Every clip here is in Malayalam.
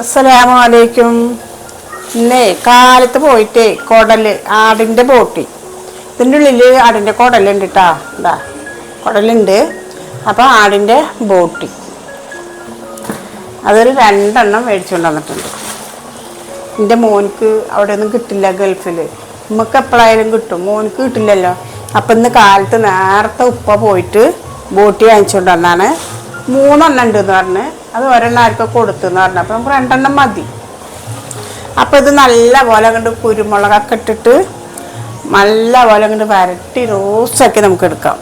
അസ്സലാമലൈക്കും. ഇന്നേ കാലത്ത് പോയിട്ട് കുടൽ ആടിന്റെ ബോട്ടി. ഇതിന്റെ ഉള്ളിൽ ആടിന്റെ കുടലുണ്ട് കേട്ടാ എന്താ കുടലുണ്ട്. അപ്പോൾ ആടിന്റെ ബോട്ടി. അതൊരു രണ്ടെണ്ണം മേടിച്ചുകൊണ്ട് വന്നിട്ടുണ്ട്. എന്റെ മോനിക്ക് അവിടെ ഒന്നും കിട്ടില്ല ഗൾഫിൽ നമുക്ക് എപ്പോഴായാലും കിട്ടും. മോനിക്ക് കിട്ടില്ലല്ലോ. അപ്പം ഇന്ന് കാലത്ത് നേരത്തെ ഉപ്പ പോയിട്ട് ബോട്ടി വാങ്ങിച്ചുകൊണ്ട് വന്നാണ്. മൂന്നെണ്ണം ഉണ്ട് എന്ന് പറഞ്ഞ്. അത് ഒരെണ്ണം ആർക്കും കൊടുത്തു എന്ന് പറഞ്ഞു. അപ്പം നമുക്ക് രണ്ടെണ്ണം മതി. അപ്പോൾ ഇത് നല്ല പോലെ കണ്ട് കുരുമുളകൊക്കെ ഇട്ടിട്ട് നല്ല പോലെ കണ്ട് വരട്ടി റോസ്റ്റാക്കി നമുക്ക് എടുക്കാം.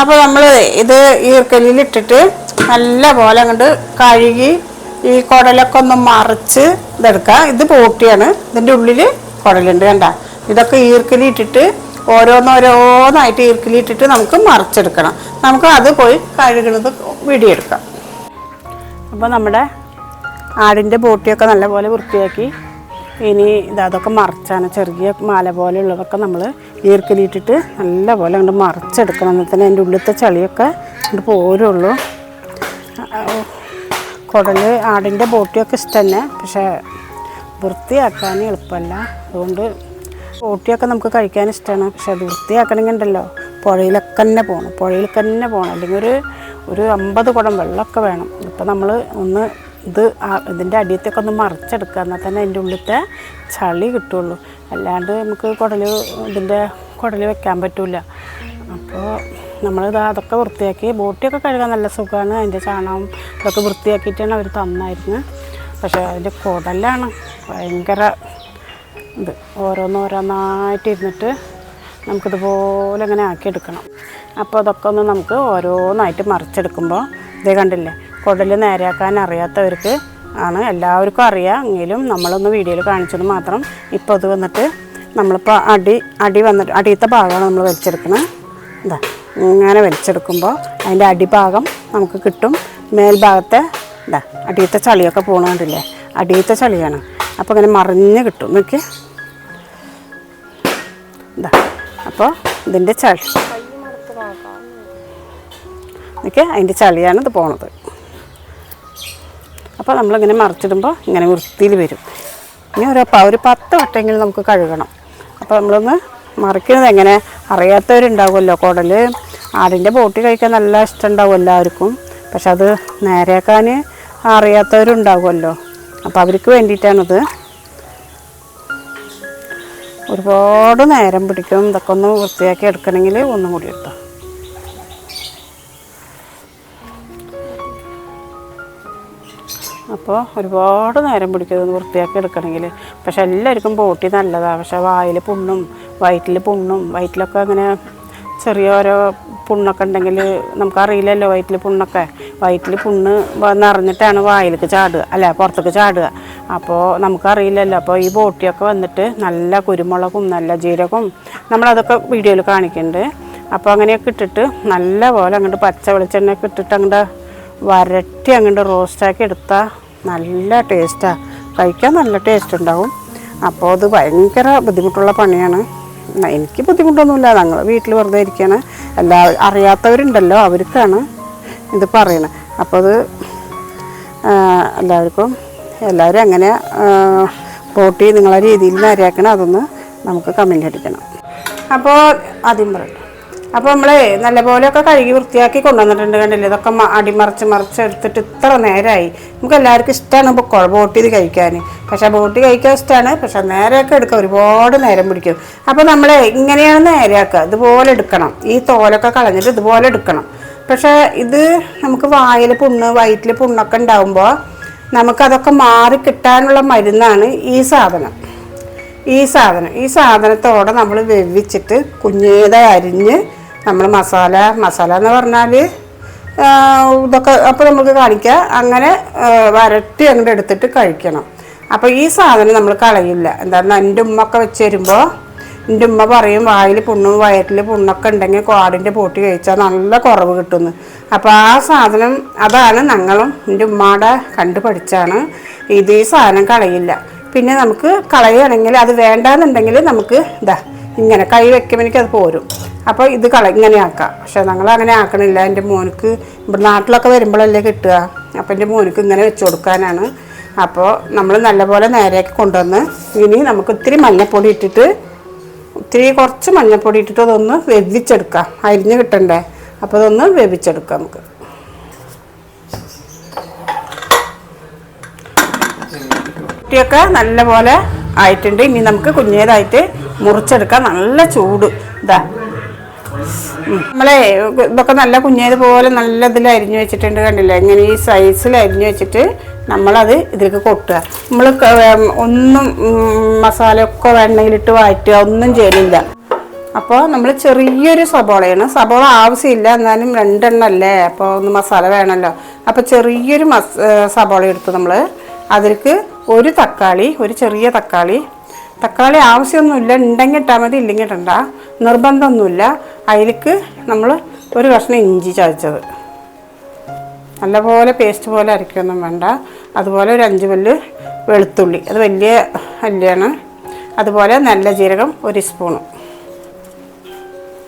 അപ്പോൾ നമ്മൾ ഇത് ഈർക്കലിൽ ഇട്ടിട്ട് നല്ല പോലെ കണ്ട് കഴുകി ഈ കുടലൊക്കെ ഒന്ന് മറിച്ച് ഇതെടുക്കാം. ഇത് പോട്ടിയാണ്. ഇതിന്റെ ഉള്ളിൽ കുടലുണ്ട് കണ്ട. ഇതൊക്കെ ഈർക്കലി ഇട്ടിട്ട് ഓരോന്നോരോന്നായിട്ട് ഇറുക്കിലിട്ടിട്ട് നമുക്ക് മറിച്ചെടുക്കണം. നമുക്ക് അത് പോയി കഴുകുന്നത് വെടിയെടുക്കാം. അപ്പോൾ നമ്മുടെ ആടിന്റെ ബോട്ടിയൊക്കെ നല്ലപോലെ വൃത്തിയാക്കി. ഇനി ഇത് അതൊക്കെ മറിച്ചാണ്. ചെറിയ മാല പോലെയുള്ളതൊക്കെ നമ്മൾ ഈർക്കലിട്ടിട്ട് നല്ലപോലെ അങ്ങോട്ട് മറിച്ചെടുക്കണം. എന്നാൽ തന്നെ അതിന്റെ ഉള്ളിലത്തെ ചളിയൊക്കെ അങ്ങോട്ട് പോരുള്ളൂ. കുടൽ ആടിന്റെ ബോട്ടിയൊക്കെ ഇഷ്ടം തന്നെ പക്ഷേ വൃത്തിയാക്കാൻ എളുപ്പമല്ല. അതുകൊണ്ട് ബോട്ടിയൊക്കെ നമുക്ക് കഴിക്കാൻ ഇഷ്ടമാണ് പക്ഷെ അത് വൃത്തിയാക്കണമെങ്കിൽ ഉണ്ടല്ലോ പുഴയിലൊക്കെ തന്നെ പോകണം പുഴയിൽ തന്നെ പോകണം അല്ലെങ്കിൽ ഒരു ഒരു അമ്പത് കുടം വെള്ളമൊക്കെ വേണം. ഇപ്പം നമ്മൾ ഒന്ന് ഇത് ഇതിന്റെ അടിയത്തൊക്കെ ഒന്ന് മറിച്ചെടുക്കുക. എന്നാൽ തന്നെ അതിന്റെ ഉള്ളിലത്തെ ചളി കിട്ടുള്ളൂ. അല്ലാണ്ട് നമുക്ക് കുടൽ ഇതിന്റെ കുടൽ വെക്കാൻ പറ്റില്ല അപ്പോൾ നമ്മളിത് അതൊക്കെ വൃത്തിയാക്കി ബോട്ടിയൊക്കെ കഴുകാൻ നല്ല സുഖമാണ്. അതിന്റെ ചാണകം ഇതൊക്കെ വൃത്തിയാക്കിയിട്ടാണ് അവർ തന്നായിരുന്നു പക്ഷേ അതിന്റെ കുടലാണ് ഭയങ്കര ഇത് ഓരോന്നോരോന്നായിട്ട് ഇരുന്നിട്ട് നമുക്കിതുപോലെ ഇങ്ങനെ ആക്കിയെടുക്കണം. അപ്പോൾ അതൊക്കെ ഒന്ന് നമുക്ക് ഓരോന്നായിട്ട് മറിച്ചെടുക്കുമ്പോൾ ഇതേ കണ്ടില്ലേ കുടൽ നേരെയാക്കാൻ അറിയാത്തവർക്ക് ആണ് എല്ലാവർക്കും അറിയാം. എങ്കിലും നമ്മളൊന്ന് വീഡിയോയിൽ കാണിച്ചത് മാത്രം ഇപ്പോൾ അത് വന്നിട്ട് നമ്മളിപ്പോൾ അടി അടി വന്നിട്ട് അടിയത്തെ ഭാഗമാണ് നമ്മൾ വലിച്ചെടുക്കുന്നത് ഇതാ ഇങ്ങനെ വലിച്ചെടുക്കുമ്പോൾ അതിന്റെ അടിഭാഗം നമുക്ക് കിട്ടും. മേൽഭാഗത്തെ ഇതാ അടിയത്തെ ചളിയൊക്കെ പോകണമെന്നില്ലേ അടിയത്തെ ചളിയാണ്. അപ്പോൾ ഇങ്ങനെ മറിഞ്ഞ് കിട്ടും. നോക്കി ഇതാ അപ്പോൾ ഇതിന്റെ ചളി. എനിക്ക് അതിന്റെ ചളിയാണ് ഇത് പോണത്. അപ്പോൾ നമ്മളിങ്ങനെ മറിച്ചിടുമ്പോൾ ഇങ്ങനെ വൃത്തിയിൽ വരും. ഇനി ഒരു ഒരു പത്ത് വട്ടമെങ്കിലും നമുക്ക് കഴുകണം. അപ്പോൾ നമ്മളൊന്ന് മറിക്കുന്നത് എങ്ങനെ? അറിയാത്തവരുണ്ടാവുമല്ലോ. കുടൽ ആടിന്റെ ബോട്ടി കഴിക്കാൻ നല്ല ഇഷ്ടമുണ്ടാവും എല്ലാവർക്കും. പക്ഷെ അത് നേരെയാക്കാൻ അറിയാത്തവരുണ്ടാവുമല്ലോ. അപ്പോൾ അവർക്ക് വേണ്ടിയിട്ടാണിത്. ഒരുപാട് നേരം പിടിക്കും. ഇതൊക്കെ ഒന്ന് വൃത്തിയാക്കി എടുക്കണമെങ്കിൽ ഒന്നും കൂടി എടുത്തോ. അപ്പോൾ ഒരുപാട് നേരം പിടിക്കും വൃത്തിയാക്കി എടുക്കണമെങ്കിൽ. പക്ഷെ എല്ലാവർക്കും ബോട്ടി നല്ലതാണ് പക്ഷെ വായിൽ പുണ്ണും വയറ്റിൽ പുണ്ണും വയറ്റിലൊക്കെ അങ്ങനെ ചെറിയ ഓരോ പുണ്ണൊക്കെ ഉണ്ടെങ്കിൽ നമുക്കറിയില്ലല്ലോ വയറ്റിൽ പുണ്ണൊക്കെ. വയറ്റിൽ പുണ്ണ് നിറഞ്ഞിട്ടാണ് വായിലേക്ക് ചാടുക. അല്ല പുറത്തേക്ക് ചാടുക. അപ്പോൾ നമുക്കറിയില്ലല്ലോ. അപ്പോൾ ഈ ബോട്ടിയൊക്കെ വന്നിട്ട് നല്ല കുരുമുളകും നല്ല ജീരകവും നമ്മളതൊക്കെ വീഡിയോയിൽ കാണിക്കുന്നുണ്ട് അപ്പോൾ അങ്ങനെയൊക്കെ ഇട്ടിട്ട് നല്ല പോലെ അങ്ങോട്ട് പച്ച വെളിച്ചെണ്ണയൊക്കെ ഇട്ടിട്ട് അങ്ങോട്ട് വരട്ടി അങ്ങോട്ട് റോസ്റ്റാക്കി എടുത്താൽ നല്ല ടേസ്റ്റാണ് കഴിക്കാൻ നല്ല ടേസ്റ്റ് ഉണ്ടാവും. അപ്പോൾ അത് ഭയങ്കര ബുദ്ധിമുട്ടുള്ള പണിയാണ്. എനിക്ക് ബുദ്ധിമുട്ടൊന്നുമില്ല. ഞങ്ങൾ വീട്ടിൽ വെറുതെ ഇരിക്കുകയാണ് എല്ലാ അറിയാത്തവരുണ്ടല്ലോ അവർക്കാണ് ഇത് പറയണത് അപ്പോൾ അത് എല്ലാവർക്കും എല്ലാവരും എങ്ങനെ പോട്ടി നിങ്ങളെ രീതിയിൽ നേരെയാക്കണം. അതൊന്ന് നമുക്ക് കമന്റ് അടിക്കണം അപ്പോൾ ആദ്യം പറയട്ടെ അപ്പോൾ നമ്മൾ നല്ലപോലെയൊക്കെ കഴുകി വൃത്തിയാക്കി കൊണ്ടുവന്നിട്ടുണ്ട് കണ്ടില്ലേ? ഇതൊക്കെ അടിമറിച്ച് മറിച്ച് എടുത്തിട്ട് ഇത്ര നേരമായി നമുക്ക് എല്ലാവർക്കും ഇഷ്ടമാണ് ഇപ്പോൾ ബോട്ട് ചെയ്ത് കഴിക്കാൻ. പക്ഷേ ബോട്ട് കഴിക്കാൻ ഇഷ്ടമാണ് പക്ഷേ നേരെയൊക്കെ എടുക്കാൻ ഒരുപാട് നേരം പിടിക്കും. അപ്പോൾ നമ്മൾ ഇങ്ങനെയാണ് നേരെയാക്കുക. ഇതുപോലെ എടുക്കണം. ഈ തോലൊക്കെ കളഞ്ഞിട്ട് ഇതുപോലെ എടുക്കണം. പക്ഷേ ഇത് നമുക്ക് വായിൽ പുണ്ണ് വയറ്റിൽ പുണ്ണൊക്കെ ഉണ്ടാകുമ്പോൾ നമുക്കതൊക്കെ മാറി കിട്ടാനുള്ള മരുന്നാണ് ഈ സാധനം. ഈ സാധനം. ഈ സാധനത്തോടെ നമ്മൾ വേവിച്ചിട്ട് കുഞ്ഞേതെ അരിഞ്ഞ് നമ്മൾ മസാല മസാല എന്ന് പറഞ്ഞാൽ ഇതൊക്കെ അപ്പോൾ നമുക്ക് കാണിക്കാം. അങ്ങനെ വരട്ടി അങ്ങോട്ട് എടുത്തിട്ട് കഴിക്കണം. അപ്പോൾ ഈ സാധനം നമ്മൾ കളയില്ല. എന്താണെന്ന് എന്റെ ഉമ്മൊക്കെ വെച്ച് തരുമ്പോൾ എന്റെ ഉമ്മ പറയും വായിൽ പുണ്ണും വയറ്റിൽ പുണ്ണൊക്കെ ഉണ്ടെങ്കിൽ കാടിന്റെ പൊട്ടി കഴിച്ചാൽ നല്ല കുറവ് കിട്ടുന്നു. അപ്പോൾ ആ സാധനം അതാണ് ഞങ്ങളും എന്റെ ഉമ്മയുടെ കണ്ടു പഠിച്ചാണ്. ഇത് സാധനം കളയില്ല. പിന്നെ നമുക്ക് കളയുകയാണെങ്കിൽ അത് വേണ്ടാന്നുണ്ടെങ്കിൽ നമുക്ക് ഇതാ ഇങ്ങനെ കൈ വെക്കുമ്പോഴേക്കും അത് പോരും. അപ്പോൾ ഇത് കള ഇങ്ങനെ ആക്കാം. പക്ഷെ ഞങ്ങൾ അങ്ങനെ ആക്കണില്ല. എന്റെ മോനക്ക് ഇവിടെ നാട്ടിലൊക്കെ വരുമ്പോഴല്ലേ കിട്ടുക. അപ്പോൾ എന്റെ മോനക്ക് ഇങ്ങനെ വെച്ച് കൊടുക്കാനാണ്. അപ്പോൾ നമ്മൾ നല്ലപോലെ നേരെയാക്കി കൊണ്ടുവന്ന് ഇനി നമുക്ക് ഇത്തിരി മഞ്ഞൾപ്പൊടി ഇട്ടിട്ട് ഇത്തിരി കുറച്ച് മഞ്ഞൾപ്പൊടി ഇട്ടിട്ട് അതൊന്ന് വെവിച്ചെടുക്കാം. അരിഞ്ഞ് കിട്ടണ്ടേ? അപ്പോൾ അതൊന്ന് വെവിച്ചെടുക്കാം നമുക്ക്. കുട്ടിയൊക്കെ നല്ലപോലെ ആയിട്ടുണ്ട്. ഇനി നമുക്ക് കുഞ്ഞേതായിട്ട് മുറിച്ചെടുക്കാം. നല്ല ചൂട്. ഇതാ നമ്മളെ ഇതൊക്കെ നല്ല കുഞ്ഞേതുപോലെ നല്ല ഇതിൽ അരിഞ്ഞു വെച്ചിട്ടുണ്ട് കണ്ടില്ലേ? ഇങ്ങനെ ഈ സൈസിൽ അരിഞ്ഞു വെച്ചിട്ട് നമ്മളത് ഇതിലേക്ക് കൊട്ടുക. നമ്മൾ ഒന്നും മസാലയൊക്കെ വെണ്ണയിലിട്ട് വഴറ്റുക ഒന്നും ചെയ്യലില്ല അപ്പോൾ നമ്മൾ ചെറിയൊരു സബോളയാണ്. സബോള ആവശ്യമില്ല എന്നാലും രണ്ടെണ്ണം അല്ലേ അപ്പോൾ ഒന്ന് മസാല വേണമല്ലോ അപ്പോൾ ചെറിയൊരു മസ് സബോള എടുത്ത് നമ്മൾ അതിലേക്ക് ഒരു തക്കാളി ഒരു ചെറിയ തക്കാളി. തക്കാളി ആവശ്യമൊന്നുമില്ല ഉണ്ടെങ്കിൽ ഇട്ടാൽ മതി ഇല്ലെങ്കിൽ ഇട്ടണ്ട നിർബന്ധമൊന്നുമില്ല. അതിലേക്ക് നമ്മൾ ഒരു കഷ്ണം ഇഞ്ചി ചതച്ചത്. നല്ലപോലെ പേസ്റ്റ് പോലെ അരയ്ക്കൊന്നും വേണ്ട. അതുപോലെ ഒരു അഞ്ച് പല്ല് വെളുത്തുള്ളി. അത് വലിയ അല്ലിയാണ്. അതുപോലെ നല്ല ജീരകം ഒരു സ്പൂണ്.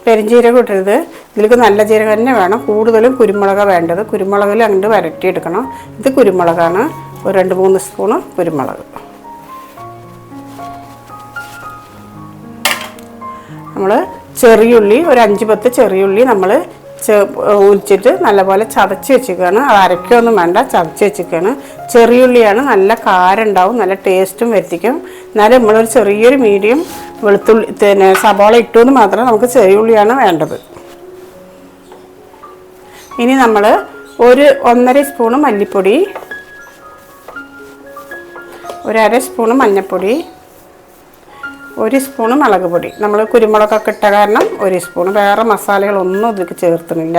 പെരിഞ്ജീരകം ഇട്ടരുത് ഇതിലേക്ക് നല്ല ജീരകം തന്നെ വേണം. കൂടുതലും കുരുമുളക് വേണ്ടത്. കുരുമുളകിൽ അങ്ങോട്ട് വരട്ടിയെടുക്കണം ഇത് കുരുമുളകാണ്. ഒരു രണ്ട് മൂന്ന് സ്പൂണ് കുരുമുളക്. നമ്മൾ ചെറിയുള്ളി ഒരു അഞ്ച് പത്ത് ചെറിയുള്ളി നമ്മൾ ഒലിച്ചിട്ട് നല്ലപോലെ ചതച്ച് വെച്ചിരിക്കുകയാണ്. അത് അരയ്ക്കൊന്നും വേണ്ട ചതച്ച് വെച്ചിരിക്കുകയാണ്. ചെറിയുള്ളിയാണ് നല്ല കാരുണ്ടാവും നല്ല ടേസ്റ്റും വരുത്തിക്കും. എന്നാലും നമ്മളൊരു ചെറിയൊരു മീഡിയം വെളുത്തുള്ളി പിന്നെ സബോള ഇട്ടുമെന്ന് മാത്രമേ മാത്രം നമുക്ക് ചെറിയുള്ളിയാണ് വേണ്ടത്. ഇനി നമ്മൾ ഒരു ഒന്നര സ്പൂണ് മല്ലിപ്പൊടി ഒരു അര സ്പൂണ് മഞ്ഞൾപ്പൊടി ഒരു സ്പൂണ് മുളക് പൊടി. നമ്മൾ കുരുമുളകൊക്കെ ഇട്ട കാരണം ഒരു സ്പൂണ്. വേറെ മസാലകളൊന്നും ഇതിലേക്ക് ചേർത്തുന്നില്ല.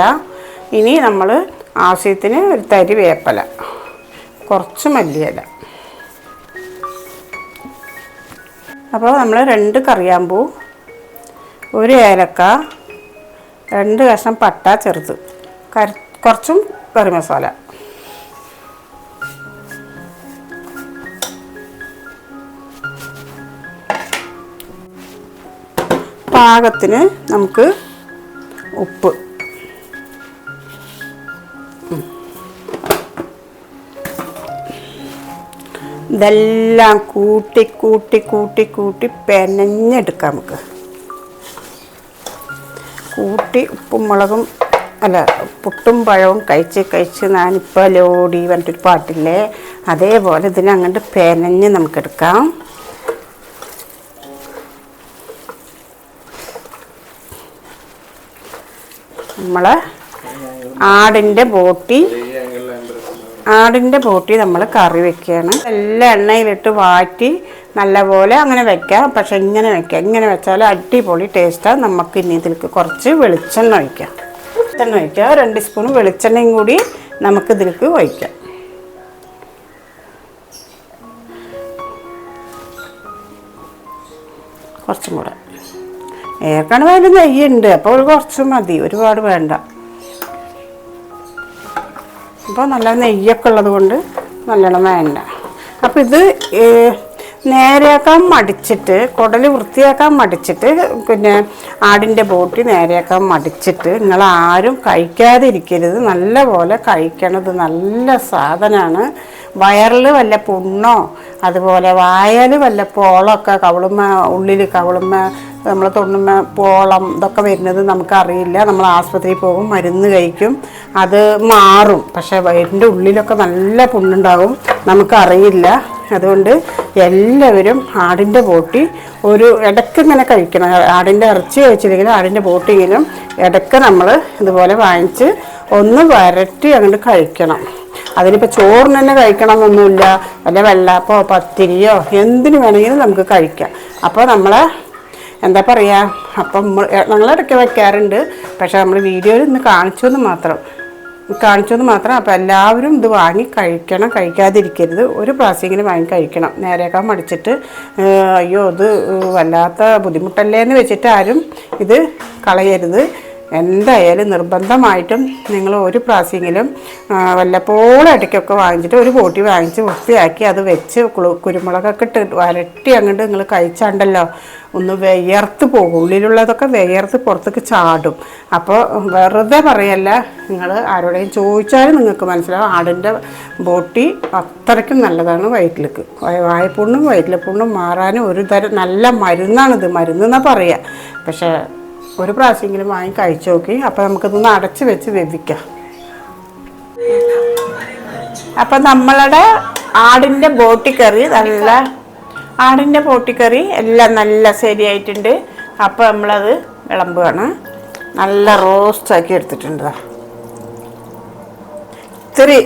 ഇനി നമ്മൾ ആവശ്യത്തിന് ഒരു തരി വേപ്പല. കുറച്ച് മല്ലിയില. അപ്പോൾ നമ്മൾ രണ്ട് കറിയാമ്പൂ ഒരു ഏലക്ക രണ്ട് കഷ്ണം പട്ട ചെറുത്. കുറച്ചും കറി മസാല. പാകത്തിന് നമുക്ക് ഉപ്പ്. ഇതെല്ലാം കൂട്ടി കൂട്ടി കൂട്ടി കൂട്ടി പെനഞ്ഞെടുക്കാം നമുക്ക്. കൂട്ടി ഉപ്പും മുളകും അല്ല പുട്ടും പഴവും കഴിച്ച് കഴിച്ച് ഞാനിപ്പോൾ ലോടി പറഞ്ഞിട്ടൊരു പാട്ടില്ലേ അതേപോലെ ഇതിനെ അങ്ങോട്ട് പെനഞ്ഞ് നമുക്കെടുക്കാം. നമ്മൾ ആടിന്റെ ബോട്ടി ആടിന്റെ ബോട്ടി നമ്മൾ കറി വെക്കുകയാണ് എല്ലാ എണ്ണയിലിട്ട് വാറ്റി നല്ലപോലെ അങ്ങനെ വെക്കാം. പക്ഷെ ഇങ്ങനെ വെക്കാം. ഇങ്ങനെ വെച്ചാൽ അടിപൊളി ടേസ്റ്റാണ് നമുക്ക് ഇനി ഇതിലേക്ക് കുറച്ച് വെളിച്ചെണ്ണ ഒഴിക്കാം. വെളിച്ചെണ്ണ ഒഴിക്കുക രണ്ട് സ്പൂൺ വെളിച്ചെണ്ണയും കൂടി നമുക്ക് ഇതിലേക്ക് ഒഴിക്കാം. കുറച്ചും കൂടെ. ഏർക്കാണ് വേണ്ട നെയ്യുണ്ട്. അപ്പോൾ കുറച്ച് മതി. ഒരുപാട് വേണ്ട. അപ്പോൾ നല്ല നെയ്യൊക്കെ ഉള്ളത് കൊണ്ട് നല്ലോണം വേണ്ട. അപ്പോൾ ഇത് നേരെയാക്കാൻ മടിച്ചിട്ട് കുടൽ വൃത്തിയാക്കാൻ മടിച്ചിട്ട് പിന്നെ ആടിന്റെ ബോട്ടി നേരെയാക്കാൻ മടിച്ചിട്ട് നിങ്ങൾ ആരും കഴിക്കാതിരിക്കരുത്. നല്ല പോലെ കഴിക്കണത് നല്ല സാധനമാണ് വയറിൽ വല്ല പുണ്ണോ അതുപോലെ വായൽ വല്ല പോളമൊക്കെ കവളുമ്മ ഉള്ളിൽ കവളുമ്മ നമ്മൾ തൊണ്ണുമ്മ പോളം ഇതൊക്കെ വരുന്നത് നമുക്കറിയില്ല. നമ്മൾ ആസ്പത്രിയിൽ പോകും മരുന്ന് കഴിക്കും അത് മാറും. പക്ഷേ വയറിന്റെ ഉള്ളിലൊക്കെ നല്ല പുണ്ണുണ്ടാവും നമുക്കറിയില്ല. അതുകൊണ്ട് എല്ലാവരും ആടിന്റെ ബോട്ടി ഒരു ഇടയ്ക്ക് ഇങ്ങനെ കഴിക്കണം. ആടിന്റെ ഇറച്ചി കഴിച്ചില്ലെങ്കിലും ആടിന്റെ ബോട്ടിയെങ്കിലും ഇടയ്ക്ക് നമ്മൾ ഇതുപോലെ വാങ്ങിച്ച് ഒന്ന് വരട്ടി അങ്ങോട്ട് കഴിക്കണം. അതിനിപ്പോൾ ചോറിന് തന്നെ കഴിക്കണം എന്നൊന്നുമില്ല വല്ല വെള്ളാപ്പോ പത്തിരിയോ എന്തിനു വേണമെങ്കിലും നമുക്ക് കഴിക്കാം. അപ്പോൾ നമ്മളെ എന്താ പറയുക അപ്പം നമ്മൾ ഞങ്ങളിടയ്ക്ക് വയ്ക്കാറുണ്ട്. പക്ഷേ നമ്മൾ വീഡിയോയിൽ ഇന്ന് കാണിച്ചു എന്ന് മാത്രം. കാണിച്ചു എന്ന് മാത്രം. അപ്പോൾ എല്ലാവരും ഇത് വാങ്ങി കഴിക്കണം. കഴിക്കാതിരിക്കരുത്. ഒരു പ്രാവശ്യമെങ്കിലും വാങ്ങി കഴിക്കണം. നേരേക്കാൻ മടിച്ചിട്ട് അയ്യോ ഇത് വല്ലാത്ത ബുദ്ധിമുട്ടല്ലേ എന്ന് വെച്ചിട്ട് ആരും ഇത് കളയരുത്. എന്തായാലും നിർബന്ധമായിട്ടും നിങ്ങൾ ഒരു പ്രാവശ്യമെങ്കിലും വല്ലപ്പോഴും ഇടയ്ക്കൊക്കെ വാങ്ങിച്ചിട്ട് ഒരു ബോട്ടി വാങ്ങിച്ച് വൃത്തിയാക്കി അത് വെച്ച് കുരുമുളകൊക്കെ ഇട്ട് വരട്ടി അങ്ങോട്ട് നിങ്ങൾ കഴിച്ചാണ്ടല്ലോ ഒന്ന് വിയർത്ത് പോകും. ഉള്ളിലുള്ളതൊക്കെ വിയർത്ത് പുറത്തേക്ക് ചാടും. അപ്പോൾ വെറുതെ പറയല്ല നിങ്ങൾ ആരോടെയും ചോദിച്ചാലും നിങ്ങൾക്ക് മനസ്സിലാവും ആടിന്റെ ബോട്ടി അത്രയ്ക്കും നല്ലതാണ് വയറ്റിലേക്ക്. വയ- വായപ്പുണ്ണും വയറ്റിലെ പുണ്ണും മാറാനും ഒരു തരം നല്ല മരുന്നാണിത്. മരുന്ന് എന്നാ പറയുക പക്ഷേ ഒരു പ്രാവശ്യമെങ്കിലും വാങ്ങി കഴിച്ചു നോക്കി. അപ്പോൾ നമുക്കിതൊന്ന് അടച്ച് വെച്ച് വേവിക്കാം. അപ്പം നമ്മളുടെ ആടിന്റെ ബോട്ടിക്കറി കറി നല്ല ആടിന്റെ ബോട്ടി കറി എല്ലാം നല്ല ശരിയായിട്ടുണ്ട്. അപ്പോൾ നമ്മളത് വിളമ്പുകയാണ് നല്ല റോസ്റ്റാക്കി എടുത്തിട്ടുണ്ട്. ഇത്തിരി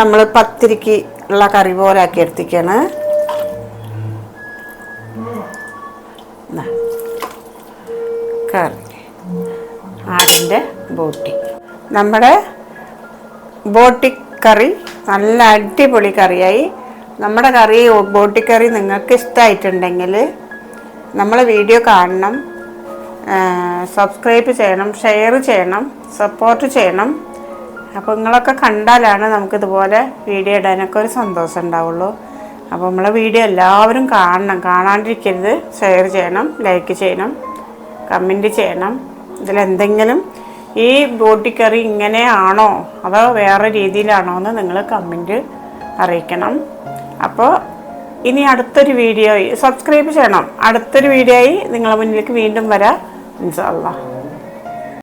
നമ്മൾ പത്തിരിക്ക് ഉള്ള കറി പോലെ ആക്കി എടുത്തിക്കാണ് കറി. ആടിന്റെ ബോട്ടി. നമ്മുടെ ബോട്ടി കറി നല്ല അടിപൊളി കറിയായി. നമ്മുടെ കറി ബോട്ടിക്കറി നിങ്ങൾക്ക് ഇഷ്ടമായിട്ടുണ്ടെങ്കിൽ നമ്മളെ വീഡിയോ കാണണം. സബ്സ്ക്രൈബ് ചെയ്യണം ഷെയർ ചെയ്യണം സപ്പോർട്ട് ചെയ്യണം. അപ്പോൾ നിങ്ങളൊക്കെ കണ്ടാലാണ് നമുക്കിതുപോലെ വീഡിയോ ഇടാനൊക്കെ ഒരു സന്തോഷം ഉണ്ടാവുള്ളൂ. അപ്പോൾ നമ്മളെ വീഡിയോ എല്ലാവരും കാണണം. കാണാണ്ടിരിക്കരുത്. ഷെയർ ചെയ്യണം ലൈക്ക് ചെയ്യണം. കമന്റ് ചെയ്യണം. ഇതിലെന്തെങ്കിലും ഈ ബോട്ടിക്കറി ഇങ്ങനെയാണോ അതോ വേറെ രീതിയിലാണോ എന്ന് നിങ്ങൾ കമന്റ് അറിയിക്കണം. അപ്പോൾ ഇനി അടുത്തൊരു വീഡിയോ സബ്സ്ക്രൈബ് ചെയ്യണം. അടുത്തൊരു വീഡിയോ ആയി നിങ്ങളെ മുന്നിലേക്ക് വീണ്ടും വരാം. ഇൻഷാ അല്ലാ